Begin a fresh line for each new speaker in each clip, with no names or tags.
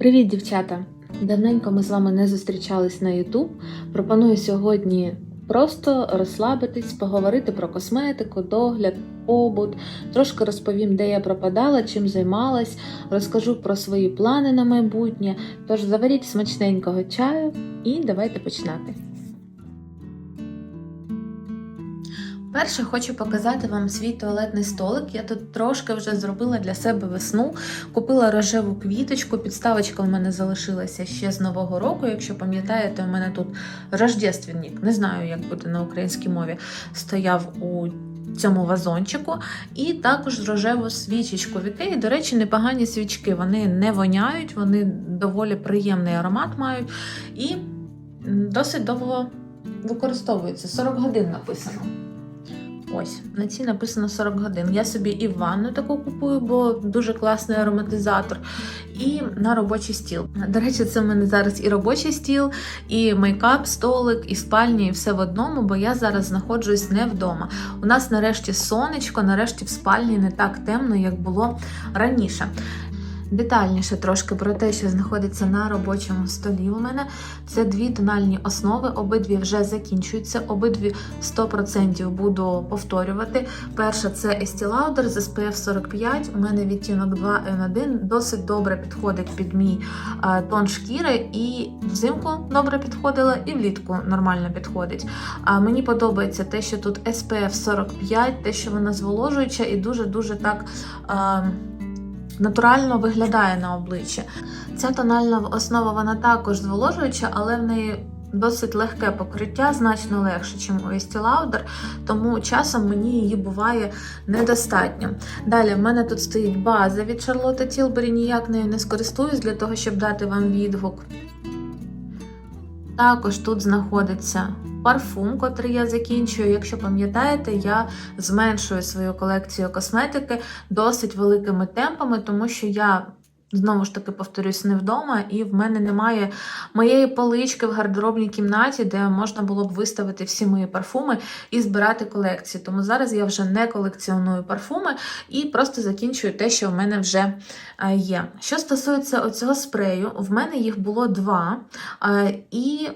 Привіт, дівчата! Давненько ми з вами не зустрічались на YouTube. Пропоную сьогодні просто розслабитись, поговорити про косметику, догляд, побут. Трошки розповім, де я пропадала, чим займалась, розкажу про свої плани на майбутнє. Тож заваріть смачненького чаю і давайте починати. Перше хочу показати вам свій туалетний столик. Я тут трошки вже зробила для себе весну. Купила рожеву квіточку. Підставочка в мене залишилася ще з нового року. Якщо пам'ятаєте, у мене тут рождественник, не знаю, як буде на українській мові, стояв у цьому вазончику. І також рожеву свічечку. В ікеї, до речі, непогані свічки. Вони не воняють, вони доволі приємний аромат мають і досить довго використовуються. 40 годин написано. Ось, на цій написано 40 годин. Я собі і ванну таку купую, бо дуже класний ароматизатор. І на робочий стіл. До речі, це в мене зараз і робочий стіл, і мейкап, столик, і спальня, і все в одному, бо я зараз знаходжусь не вдома. У нас нарешті сонечко, нарешті в спальні не так темно, як було раніше. Детальніше трошки про те, що знаходиться на робочому столі. У мене це дві тональні основи, обидві вже закінчуються, обидві 100% буду повторювати. Перша це Estee Lauder з SPF 45. У мене відтінок 2N1 досить добре підходить під мій е, тон шкіри, і взимку добре підходила, і влітку нормально підходить. А мені подобається те, що тут SPF 45, те, що вона зволожуюча і дуже-дуже так. Натурально виглядає на обличчі. Ця тональна основа вона також зволожуюча, але в неї досить легке покриття, значно легше, ніж у Estee Lauder, тому часом мені її буває недостатньо. Далі в мене тут стоїть база від Charlotte Tilbury, ніяк нею не скористуюсь для того, щоб дати вам відгук. Також тут знаходиться парфум, котрий я закінчую. Якщо пам'ятаєте, я зменшую свою колекцію косметики досить великими темпами, тому що я. Знову ж таки, повторюсь, не вдома, і в мене немає моєї полички в гардеробній кімнаті, де можна було б виставити всі мої парфуми і збирати колекції. Тому зараз я вже не колекціоную парфуми і просто закінчую те, що в мене вже е, є. Що стосується оцього спрею, в мене їх було два. е, І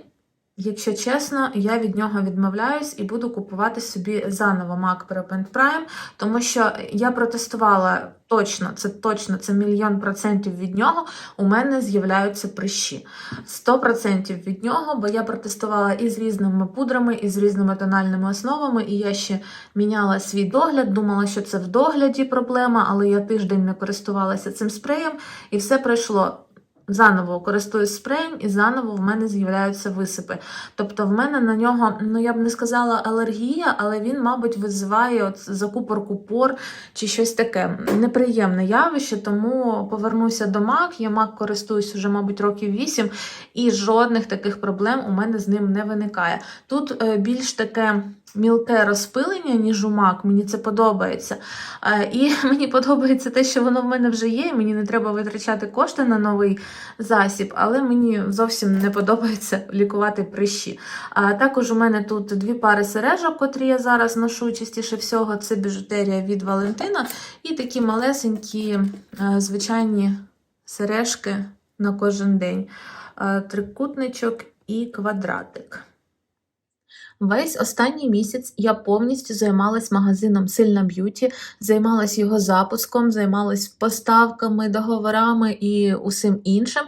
Якщо чесно, я від нього відмовляюсь і буду купувати собі заново MAC Prep Prime, тому що я протестувала точно, це точно, це мільйон процентів від нього. У мене з'являються прищі. 100% від нього, бо я протестувала і з різними пудрами, і з різними тональними основами, і я ще міняла свій догляд, думала, що це в догляді проблема, але я тиждень не користувалася цим спреєм, і все пройшло. Заново користуюсь спреєм, і заново в мене з'являються висипи. Тобто, в мене на нього, ну я б не сказала алергія, але він, мабуть, визиває от закупорку пор чи щось таке. Неприємне явище, тому повернуся до MAC. Я MAC користуюсь вже, мабуть, років 8, і жодних таких проблем у мене з ним не виникає. Тут е, більш таке. Мілке розпилення, ніж у MAC, мені це подобається. Е, І мені подобається те, що воно в мене вже є, і мені не треба витрачати кошти на новий засіб, але мені зовсім не подобається лікувати прищі. Також у мене тут дві пари сережок, котрі я зараз ношу частіше всього. Це біжутерія від Валентина, і такі малесенькі е, звичайні сережки на кожен день. Е, Трикутничок і квадратик. Весь останній місяць я повністю займалась магазином Сильна Б'юті, займалась його запуском, займалась поставками, договорами і усім іншим.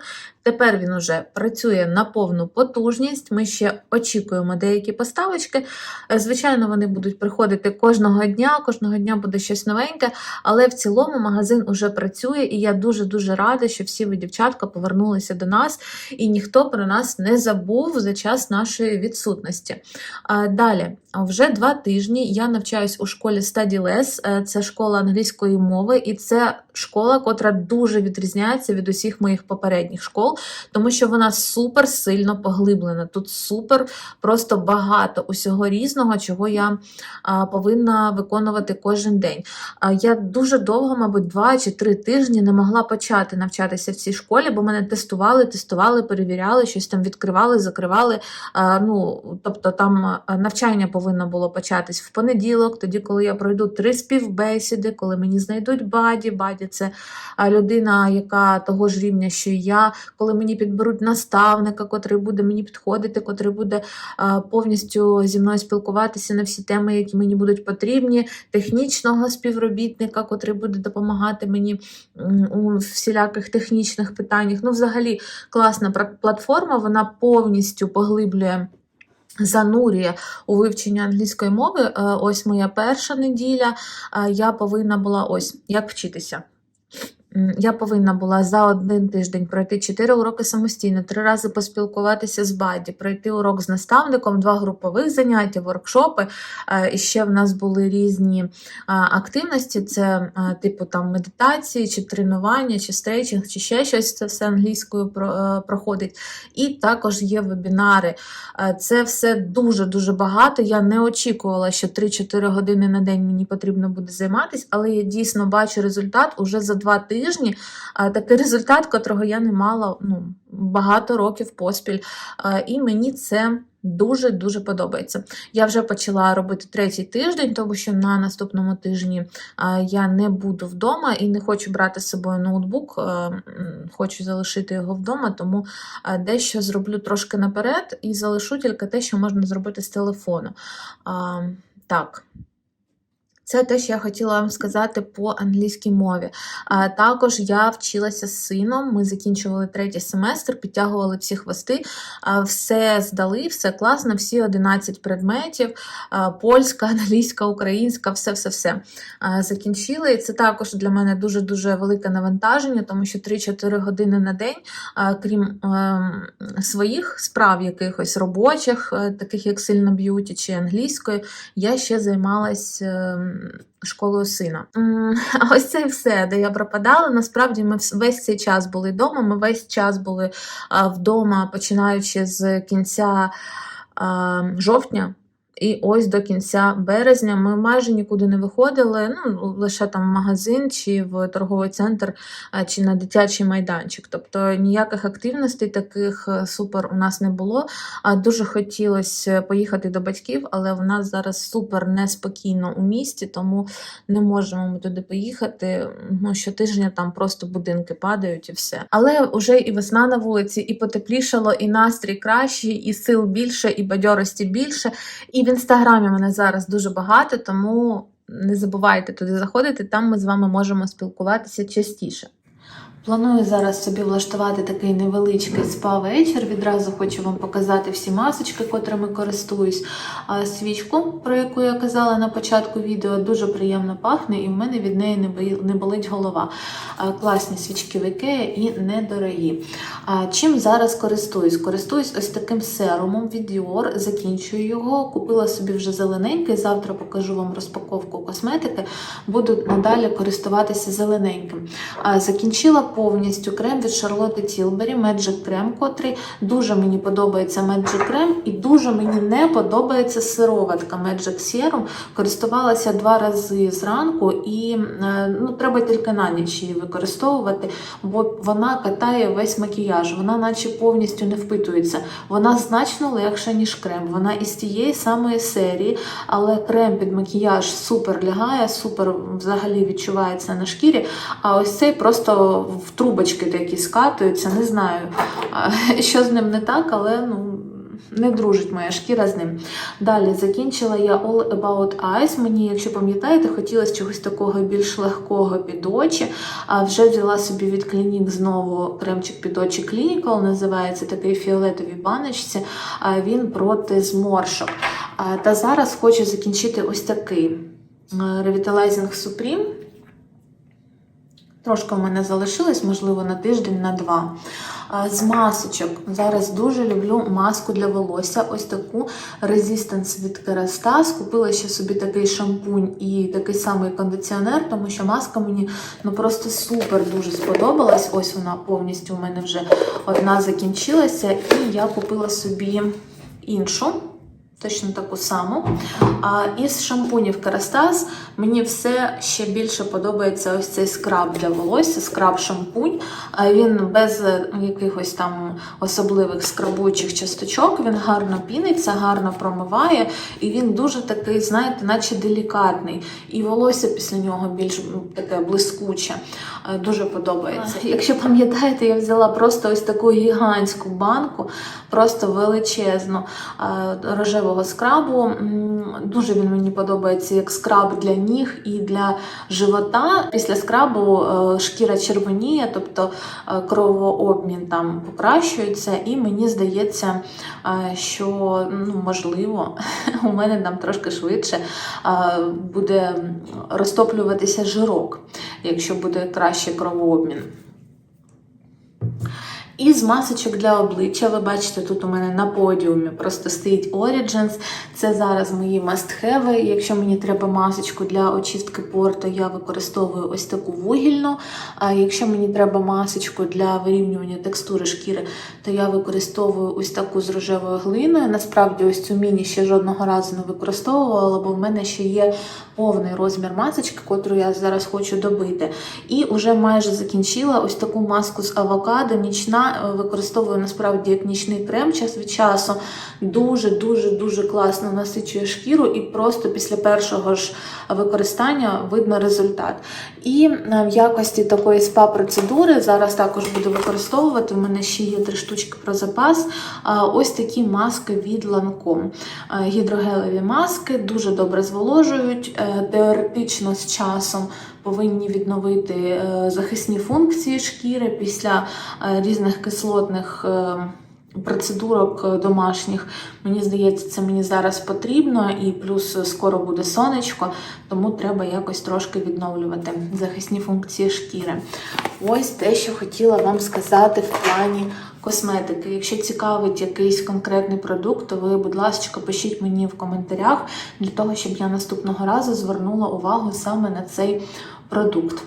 Тепер він уже працює на повну потужність. Ми ще очікуємо деякі поставочки. Е, Звичайно, вони будуть приходити кожного дня, кожного дня буде щось новеньке, але в цілому магазин уже працює, і я дуже-дуже рада, що всі ви, дівчатка, повернулися до нас, і ніхто про нас не забув за час нашої відсутності. Далі, вже два тижні я навчаюсь у школі StudyLess, Е, це школа англійської мови, і це школа, котра дуже відрізняється від усіх моїх попередніх школ. Тому що вона супер сильно поглиблена. Тут супер просто багато усього різного, чого я повинна виконувати кожен день. Я дуже довго, мабуть, два чи три тижні не могла почати навчатися в цій школі, бо мене тестували, тестували, перевіряли, щось там відкривали, закривали. Ну, тобто там навчання повинно було початись в понеділок, тоді, коли я пройду три співбесіди, коли мені знайдуть баді. Баді це людина, яка того ж рівня, що і я, коли мені підберуть наставника, котрий буде мені підходити, котрий буде повністю зі мною спілкуватися на всі теми, які мені будуть потрібні, технічного співробітника, котрий буде допомагати мені у всіляких технічних питаннях. Ну, взагалі, класна платформа, вона повністю поглиблює. Занурює у вивчення англійської мови. Е, Ось моя перша неділя. Е, Я повинна була ось як вчитися. Я повинна була за один тиждень пройти 4 уроки самостійно, три рази поспілкуватися з баді, пройти урок з наставником, два групових заняття, воркшопи. Е, І ще в нас були різні активності: це е, типу там медитації, чи тренування, чи стрейчинг, чи ще щось. Це все англійською е, проходить. І також є вебінари. Е, Це все дуже-дуже багато. Я не очікувала, що 3-4 години на день мені потрібно буде займатися, але я дійсно бачу результат уже за два тижні. Е, Такий результат, котрого я не мала ну, багато років поспіль. І мені це. Дуже дуже подобається. Я вже почала робити третій тиждень, тому що на наступному тижні я не буду вдома і не хочу брати з собою ноутбук, хочу залишити його вдома, тому дещо зроблю трошки наперед і залишу тільки те, що можна зробити з телефону. Так. Це те, що я хотіла вам сказати по англійській мові. А, також я вчилася з сином. Ми закінчували третій семестр, підтягували всі хвости, все здали, все класно, всі 11 предметів: польська, англійська, українська, все, все, все закінчили. І це також для мене дуже дуже велике навантаження, тому що 3-4 години на день, крім ем, своїх справ, якихось робочих, е, таких як сильно б'юті чи англійською, я ще займалась ем, школою сина. А ось це і все, де я пропадала. Насправді ми весь цей час були вдома. Ми весь час були вдома, починаючи з кінця жовтня. І ось до кінця березня ми майже нікуди не виходили, ну лише там в магазин чи в торговий центр, чи на дитячий майданчик. Тобто ніяких активностей таких е, супер у нас не було. Дуже хотілося поїхати до батьків, але в нас зараз супер неспокійно у місті, тому не можемо ми туди поїхати. Ну, щотижня там просто будинки падають і все. Але вже і весна на вулиці, і потеплішало, і настрій кращий, і сил більше, і бадьорості більше. І в інстаграмі мене зараз дуже багато, тому не забувайте туди заходити. Там ми з вами можемо спілкуватися частіше. Планую зараз собі влаштувати такий невеличкий спа-вечір. Відразу хочу вам показати всі масочки, котрими користуюсь. А свічку, про яку я казала на початку відео, дуже приємно пахне, і в мене від неї не болить голова. Класні свічки в Ікея і недорогі. Чим зараз користуюсь? Користуюсь ось таким серумом від Dior, закінчую його. Купила собі вже зелененький. Завтра покажу вам розпаковку косметики. Буду надалі користуватися зелененьким. Закінчила повністю крем від Charlotte Tilbury Magic Крем, котрий дуже мені подобається Magic Крем, і дуже мені не подобається сироватка Magic Serum. Користувалася два рази зранку, і е, ну, треба тільки на ніч її використовувати, бо вона катає весь макіяж, вона наче повністю не впитується. Вона значно легша, ніж крем. Вона із тієї самої серії, але крем під макіяж супер лягає, супер взагалі відчувається на шкірі. А ось цей просто в трубочки такі скатуються. Не знаю, що з ним не так, але ну. Не дружить моя шкіра з ним. Далі закінчила я All About Eyes. Мені, якщо пам'ятаєте, хотілося чогось такого більш легкого під очі. А вже взяла собі від Clinique знову кремчик під очі Clinical, називається такий фіолетовій баночці. А Він проти зморшок. Та зараз хочу закінчити ось такий е, Revitalizing Supreme. Трошки в мене залишилось, можливо, на тиждень, на два. З масочок. Зараз дуже люблю маску для волосся. Ось таку Resistance від Kerastase. Купила ще собі такий шампунь і такий самий кондиціонер, тому що маска мені ну просто супер дуже сподобалась. Ось вона повністю у мене вже одна закінчилася, і я купила собі іншу. Точно таку саму. А із шампунів Керастас мені все ще більше подобається ось цей скраб для волосся, скраб-шампунь. А Він без е, якихось там особливих скрабуючих часточок, він гарно піниться, гарно промиває, і він дуже такий, знаєте, наче делікатний. І волосся після нього більш таке блискуче. Е, Дуже подобається. Якщо пам'ятаєте, я взяла просто ось таку гігантську банку, просто величезну е, рожевого скрабу. Дуже він мені подобається як скраб для ніг і для живота. Після скрабу е, шкіра червоніє, тобто е, кровообмін там покращується, і мені здається, е, що ну, можливо у мене там трошки швидше буде розтоплюватися жирок, якщо буде кращий кровообмін. І з масочок для обличчя, ви бачите, тут у мене на подіумі просто стоїть Origins. Це зараз мої must-have. Якщо мені треба масочку для очистки пор, то я використовую ось таку вугільну. А якщо мені треба масочку для вирівнювання текстури шкіри, то я використовую ось таку з рожевою глиною. Насправді, ось цю міні ще жодного разу не використовувала, бо в мене ще є повний розмір масочки, котру я зараз хочу добити. І вже майже закінчила ось таку маску з авокадо. Нічна е, використовую насправді як нічний крем час від часу. Дуже дуже дуже класно насичує шкіру, і просто після першого ж використання видно результат. І е, в якості такої спа-процедури зараз також буду використовувати. У мене ще є три штучки про запас. Ось такі маски від Lancome. Е, Гідрогелеві маски дуже добре зволожують. Е, Теоретично з часом повинні відновити е, захисні функції шкіри після е, різних кислотних. е, Процедурок домашніх, мені здається, це мені зараз потрібно, і плюс скоро буде сонечко, тому треба якось трошки відновлювати захисні функції шкіри. Ось те, що хотіла вам сказати в плані косметики. Якщо цікавить якийсь конкретний продукт, то ви, будь ласка, пишіть мені в коментарях для того, щоб я наступного разу звернула увагу саме на цей продукт.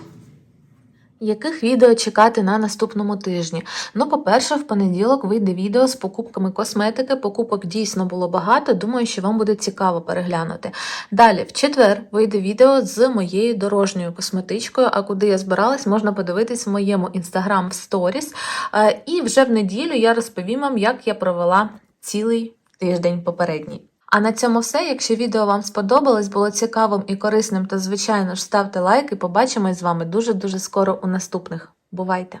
Яких відео чекати на наступному тижні? Ну, по-перше, в понеділок вийде відео з покупками косметики. Покупок дійсно було багато. Думаю, що вам буде цікаво переглянути. Далі, в четвер, вийде відео з моєю дорожньою косметичкою. А куди я збиралась, можна подивитись в моєму інстаграм в сторіс. І вже в неділю я розповім вам, як я провела цілий тиждень попередній. А на цьому все. Якщо відео вам сподобалось, було цікавим і корисним, то звичайно ж ставте лайк і побачимось з вами дуже дуже скоро у наступних. Бувайте!